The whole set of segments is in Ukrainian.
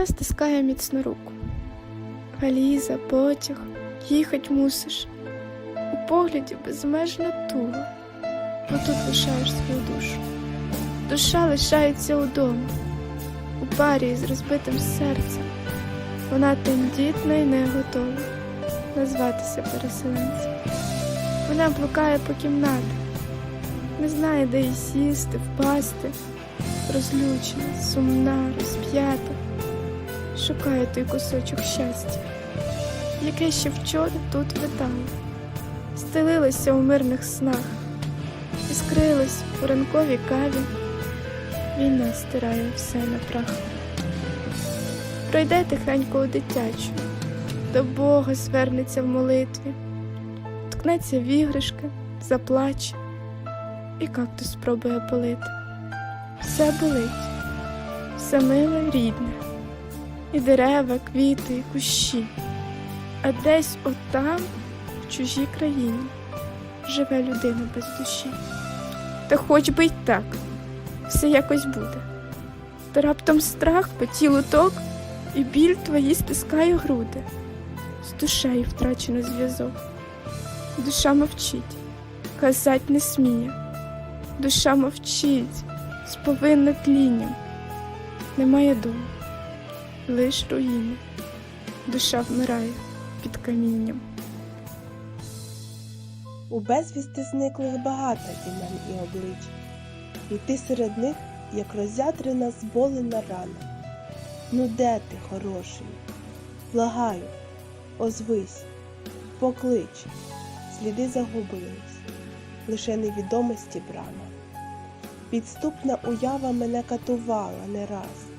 Життя стискає міцну руку. Валіза, потяг, їхать мусиш. У погляді безмежна туга, бо тут лишаєш свою душу. Душа лишається удома, у парі з розбитим серцем. Вона тендітна і не готова назватися переселенцем. Вона блукає по кімнатах, не знає, де їй сісти, впасти, розлючена, сумна, розп'ята, шукає той кусочок щастя, яке ще вчора тут витало, стелилося у мирних снах, іскрилось у ранковій каві, війна стирає все на прах. Пройде тихенько у дитячу, до Бога звернеться в молитві, ткнеться в іграшки, заплаче і кактус спробує полити. Все болить, все миле рідне, і дерева, квіти, і кущі. А десь отам, в чужій країні, живе людина без душі. Та хоч би й так, все якось буде. Та раптом страх по тілу ток, і біль твої стискає груди. З душею втрачено зв'язок. Душа мовчить, казать не сміє. Душа мовчить, сповинна тлінням. Немає дому, лиш руїни. Душа вмирає під камінням. У безвісти зниклих багато імен і облич, і ти серед них, як розядрена зболена рана. Ну де ти, хороший? Благаю, озвись, поклич, сліди загубились, лише невідомості брама. Підступна уява мене катувала не раз,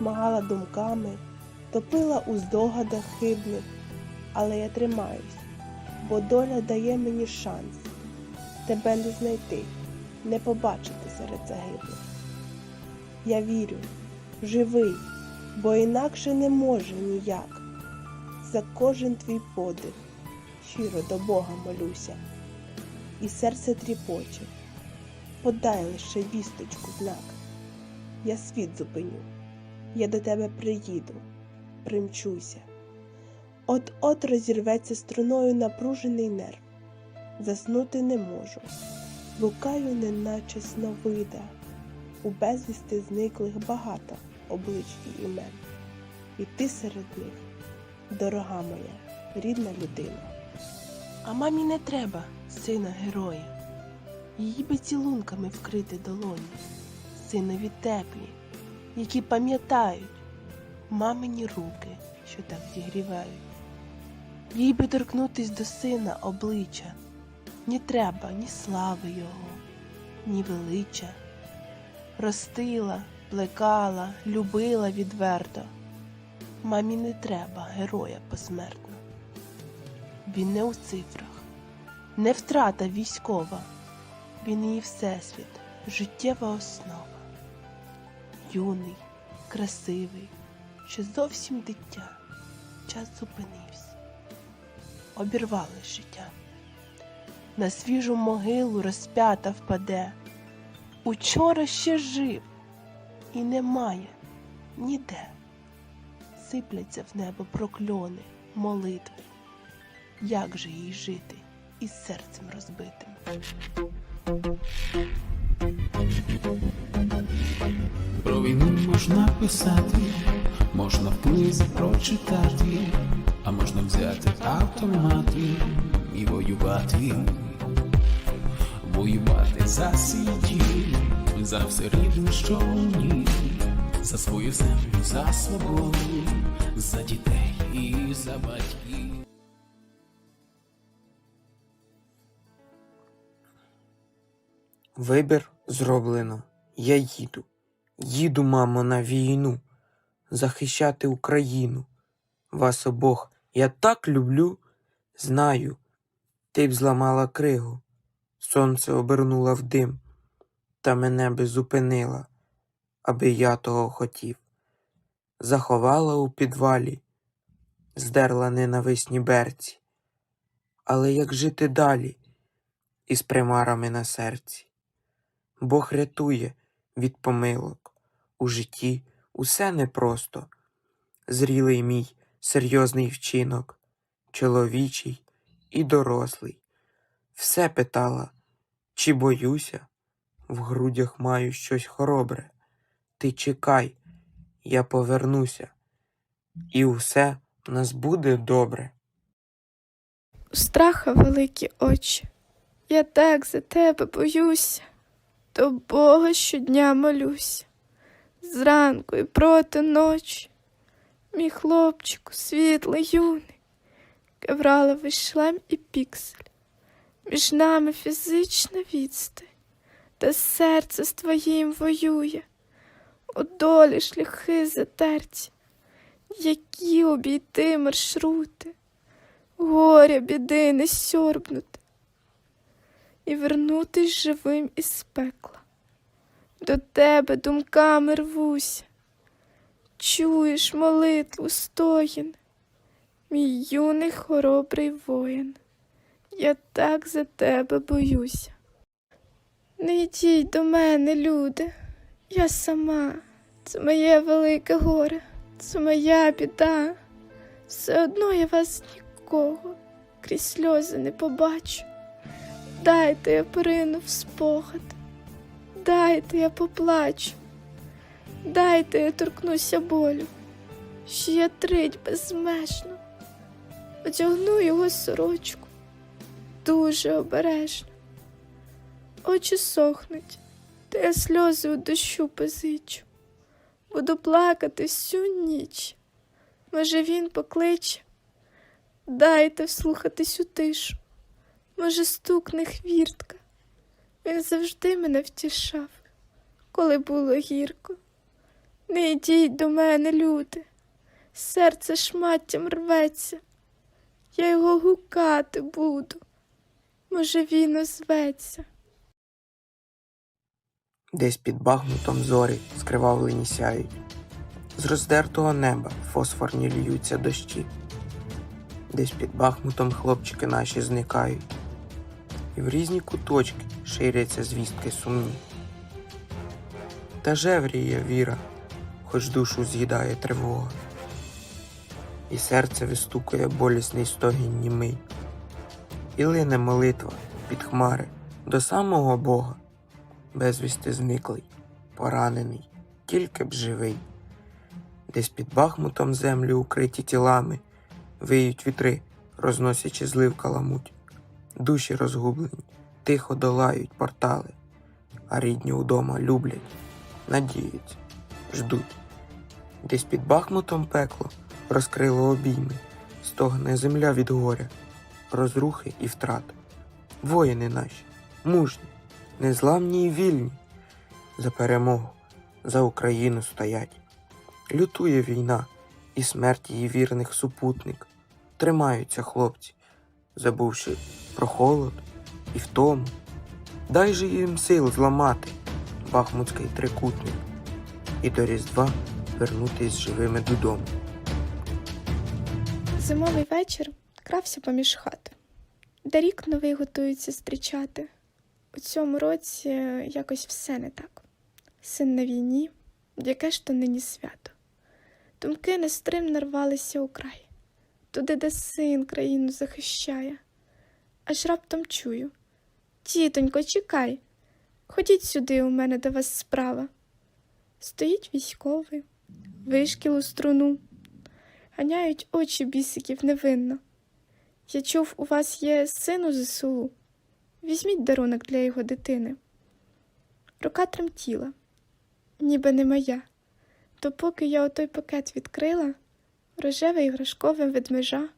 шмагала думками, топила у здогадах хибних, але я тримаюсь бо доля дає мені шанс тебе не знайти, не побачити серед загиблих. Я вірю, живий, бо інакше не може ніяк. За кожен твій подих щиро до Бога молюся, і серце тріпоче, подай лише вісточку знак. Я світ зупиню, я до тебе приїду, примчуся. От-от розірветься струною напружений нерв. Заснути не можу. Блукаю, неначе сновида. У безвісти зниклих багато облич і імен. І ти серед них, дорога моя, рідна людина. А мамі не треба сина героя. Її би цілунками вкрити долоні, синові теплі, які пам'ятають мамині руки, що так зігрівають. Їй би торкнутись до сина обличчя, ні треба ні слави його, ні велича. Ростила, плекала, любила відверто. Мамі не треба героя посмертно. Він не у цифрах, не втрата військова, він її всесвіт, життєва основа. Юний, красивий, ще зовсім дитя, час зупинився обірвали життя. На свіжу могилу розп'ята впаде. Учора ще жив і немає ніде. Сипляться в небо прокльони, молитви. Як же їй жити із серцем розбитим? Можна писати, можна в книзі прочитати, а можна взяти автомат і воювати, воювати за свій дім, за все рідне, що у ній, за свою землю, за свободу, за дітей і за батьків. Вибір зроблено. Я їду. Їду, мамо, на війну. Захищати Україну. Вас обох я так люблю. Знаю, ти б зламала кригу. Сонце обернула в дим, та мене би зупинила, аби я того хотів. Заховала у підвалі, здерла ненависні берці. Але як жити далі із примарами на серці? Бог рятує від помилок. У житті усе непросто, зрілий мій серйозний вчинок, чоловічий і дорослий. Все питала, чи боюся, в грудях маю щось хоробре. Ти чекай, я повернуся, і усе в нас буде добре. Страха великі очі. Я так за тебе боюся, до Бога щодня молюся, зранку і проти ночі. Мій хлопчику, світлий юний, кевраловий шлем і піксель. Між нами фізична відстань, та серце з твоїм воює, у долі шляхи затерті, які обійти маршрути горя, біди не сьорбнути і вернутись живим із пекла. До тебе думками рвуся, чуєш молитву стоїн, мій юний хоробрий воїн, я так за тебе боюся. Не йдіть до мене, люди, я сама, це моє велике горе, це моя біда. Все одно я вас нікого крізь сльози не побачу. Дайте я порину в спогад, дайте я поплачу, дайте я торкнуся болю, що я трить безмежно, одягну його сорочку дуже обережно. Очі сохнуть, та я сльози у дощу позичу, буду плакати всю ніч. Може, він покличе, дайте вслухатись у тишу. Може, стукне хвіртка. Він завжди мене втішав, коли було гірко. Не йдіть до мене, люди, серце шматтям рветься, я його гукати буду. Може, він озветься. Десь під Бахмутом зорі скривавлені сяють. З роздертого неба фосфорні льються дощі. Десь під Бахмутом хлопчики наші зникають, і в різні куточки ширяться звістки сумні. Та жевріє віра, хоч душу з'їдає тривога, і серце вистукує болісний стогін німий, і лине молитва під хмари до самого Бога, безвісти зниклий, поранений, тільки б живий. Десь під Бахмутом землі укриті тілами, виють вітри, розносячи злив каламуть. Душі розгублені, тихо долають портали, а рідні удома люблять, надіються, ждуть. Десь під Бахмутом пекло розкрило обійми, стогне земля від горя, розрухи і втрат. Воїни наші, мужні, незламні і вільні, за перемогу, за Україну стоять. Лютує війна і смерть її вірних супутник. Тримаються хлопці, забувши про холод і втому. Дай же їм сил зламати бахмутський трикутник і до Різдва вернутись живими додому. Зимовий вечір крався поміж хат, де рік новий готується зустрічати. У цьому році якось все не так. Син на війні, яке ж то нині свято. Думки нестримно рвалися у край, туди, де син країну захищає. Аж раптом чую. Тітонько, чекай, ходіть сюди, у мене до вас справа. Стоїть військовий, вишкіл у струну, ганяють очі бісиків невинно. Я чув, у вас є син у ЗСУ. Візьміть дарунок для його дитини. Рука тремтіла, ніби не моя. Допоки я отой пакет відкрила, рожеве іграшкове ведмежа,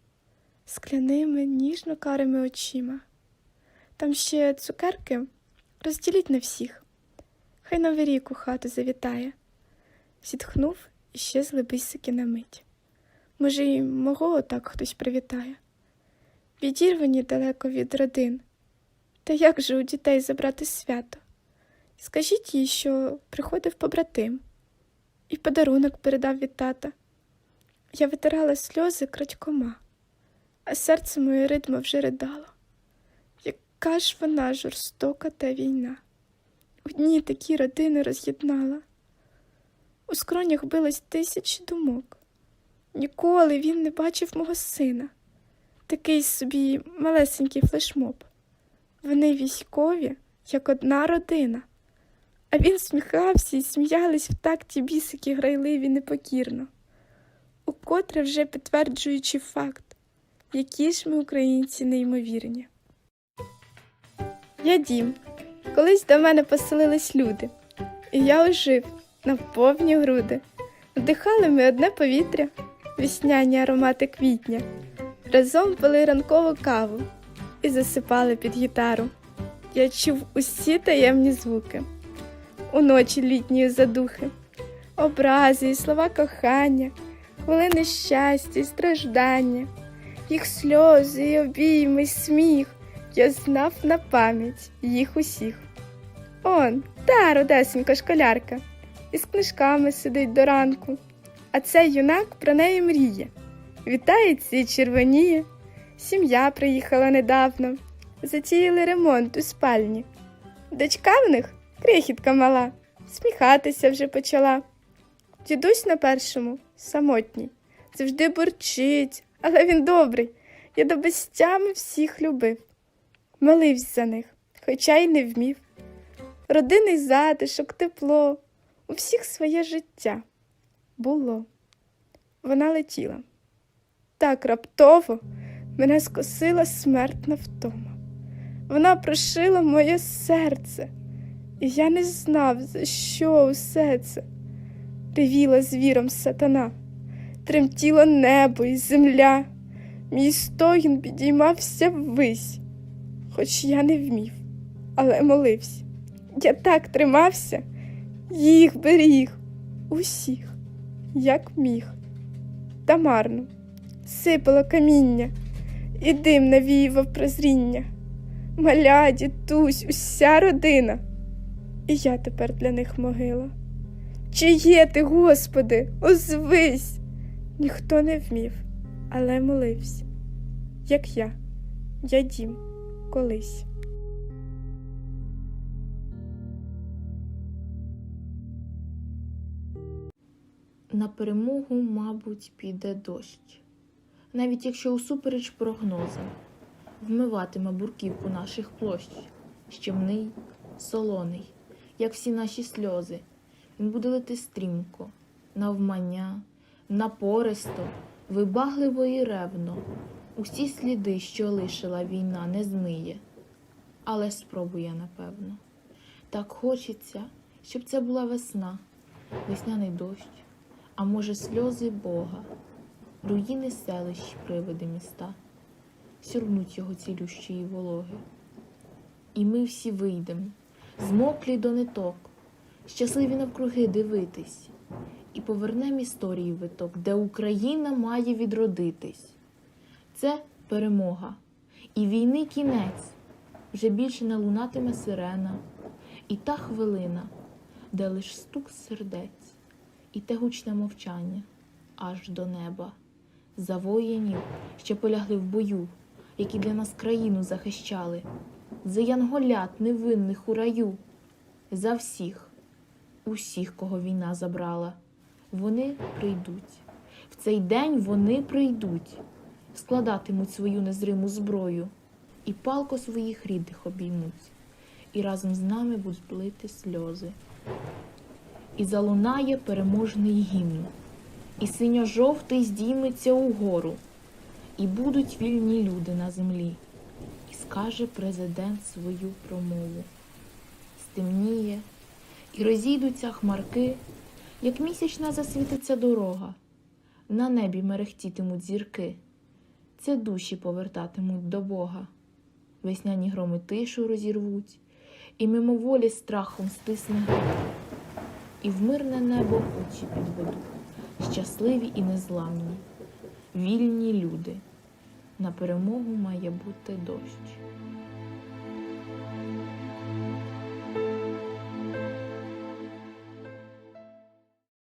скляними ніжно карими очима. Там ще цукерки розділіть на всіх. Хай новий рік у хату завітає. Зітхнув і щезли бисики на мить. Може, й мого отак хтось привітає. Відірвані далеко від родин. Та як же у дітей забрати свято? Скажіть їй, що приходив побратим і подарунок передав від тата. Я витирала сльози крадькома, а серце моє ритмо вже ридало. Яка ж вона жорстока та війна. Одні такі родини роз'єднала. У скронях билось тисячі думок. Ніколи він не бачив мого сина. Такий собі малесенький флешмоб. Вони військові, як одна родина. А він сміхався і сміялись в такті бісики грайливі непокірно, укотре вже підтверджуючи факт, які ж ми українці неймовірні. Я дім. Колись до мене поселились люди, і я ожив на повні груди. Вдихали ми одне повітря, вісняні аромати квітня, разом пили ранкову каву і засипали під гітару. Я чув усі таємні звуки, уночі літньої задухи, образи і слова кохання, хвилини щастя і страждання, їх сльози і обійми, сміх. Я знав на пам'ять їх усіх. Он, та родесенька школярка, із книжками сидить до ранку, а цей юнак про неї мріє. Вітається і червоніє. Сім'я приїхала недавно, затіяли ремонт у спальні. Дочка в них крихітка мала, сміхатися вже почала. Дідусь на першому самотній, завжди бурчить, але він добрий. Я до безтями всіх любив. Молився за них, хоча й не вмів. Родинний затишок, тепло, у всіх своє життя було. Вона летіла. Так раптово мене скосила смертна втома. Вона прошила моє серце, і я не знав, за що усе це. Ревіла звіром сатана, тремтіло небо і земля. Мій стогін підіймався ввись, хоч я не вмів, але молився. Я так тримався, їх беріг, усіх, як міг. Та марно сипало каміння, і дим навіював прозріння. Маля, дідусь, уся родина. І я тепер для них могила. Чи є ти, Господи, озвись? Ніхто не вмів, але молився, як я, я дім колись. На перемогу, мабуть, піде дощ. Навіть якщо усупереч прогнозам вмиватиме бурківку наших площ, щемний, солоний, як всі наші сльози, він буде лити стрімко, навмання, напористо, вибагливо і ревно. Усі сліди, що лишила війна, не змиє, але спробує, напевно. Так хочеться, щоб це була весна, весняний дощ, а може, сльози Бога, руїни селищ, привиди міста, сюрнуть його цілющої вологи. І ми всі вийдемо, змоклі до ниток, щасливі навкруги дивитись, і повернем історії виток, де Україна має відродитись. Це перемога, і війни кінець. Вже більше не лунатиме сирена, і та хвилина, де лиш стук сердець, і те гучне мовчання аж до неба, за воїнів, що полягли в бою, які для нас країну захищали, за янголят невинних у раю, за всіх, усіх, кого війна забрала. Вони прийдуть. В цей день вони прийдуть, складатимуть свою незриму зброю і палко своїх рідних обіймуть, і разом з нами будуть лити сльози. І залунає переможний гімн, і синьо-жовтий здійметься угору, і будуть вільні люди на землі, і скаже президент свою промову. Стемніє, і розійдуться хмарки, як місячна засвітиться дорога, на небі мерехтітимуть зірки, це душі повертатимуть до Бога. Весняні громи тишу розірвуть, і мимоволі страхом стисне грудь, і в мирне небо очі підведуть, щасливі і незламні, вільні люди. На перемогу має бути дощ.